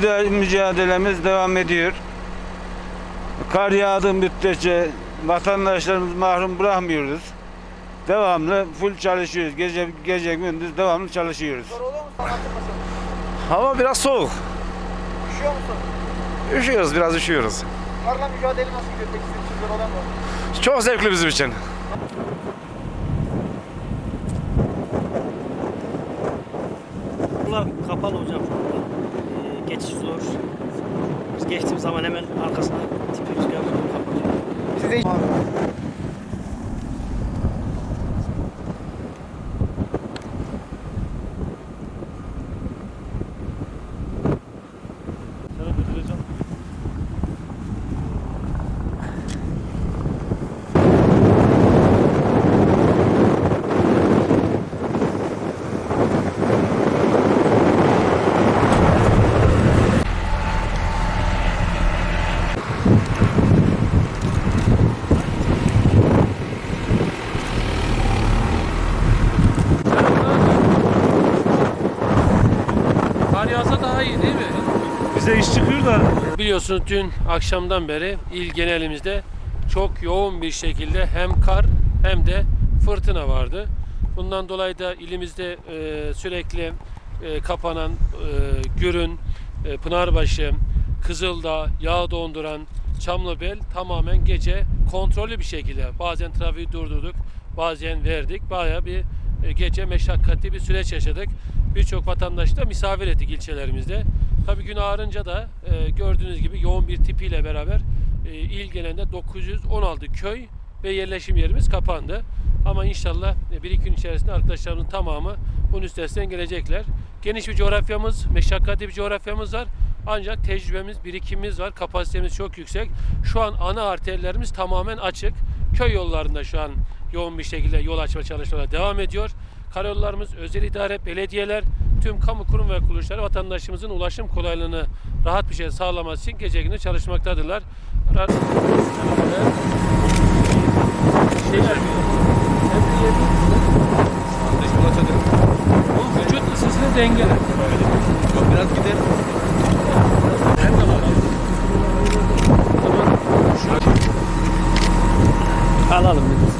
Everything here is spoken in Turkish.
Mücadelemiz devam ediyor. Kar yağdığı müddetçe vatandaşlarımızı mahrum bırakmıyoruz. Devamlı full çalışıyoruz. Gece gece gündüz devamlı çalışıyoruz. Hava biraz soğuk. Üşüyor musun? Üşüyoruz, biraz üşüyoruz. Karla mücadele nasıl gidiyor peki sizin için zor olan mı? Çok zevkli bizim için. Bunlar kapalı hocam şu anda. Geçiş zor. Biz geçtiğimiz zaman hemen arkasına tipi rüzgar kapatıyor. Size Bize iş çıkıyor da Biliyorsunuz dün akşamdan beri il genelimizde çok yoğun bir şekilde hem kar hem de fırtına vardı. Bundan dolayı da ilimizde e, sürekli e, kapanan e, Gürün, e, Pınarbaşı, Kızıldağ, yağ donduran Çamlıbel tamamen gece kontrollü bir şekilde bazen trafiği durdurduk, bazen verdik. Bayağı bir e, gece meşakkatli bir süreç yaşadık. Birçok vatandaşı da misafir ettik ilçelerimizde. Tabii gün ağarınca da e, gördüğünüz gibi yoğun bir tipiyle beraber e, il genelinde 916 köy ve yerleşim yerimiz kapandı. Ama inşallah e, bir iki gün içerisinde arkadaşlarımın tamamı bunun üstesinden gelecekler. Geniş bir coğrafyamız, meşakkatli bir coğrafyamız var. Ancak tecrübemiz, birikimimiz var, kapasitemiz çok yüksek. Şu an ana arterlerimiz tamamen açık. Köy yollarında şu an yoğun bir şekilde yol açma çalışmaları devam ediyor. Karayollarımız, özel idare, belediyeler, tüm kamu kurum ve kuruluşları vatandaşımızın ulaşım kolaylığını rahat bir şekilde sağlaması için gece gündüz çalışmaktadırlar. Şeyler Bu vücut ısısını dengeler. Yok biraz gider. Her zaman. Alalım biz.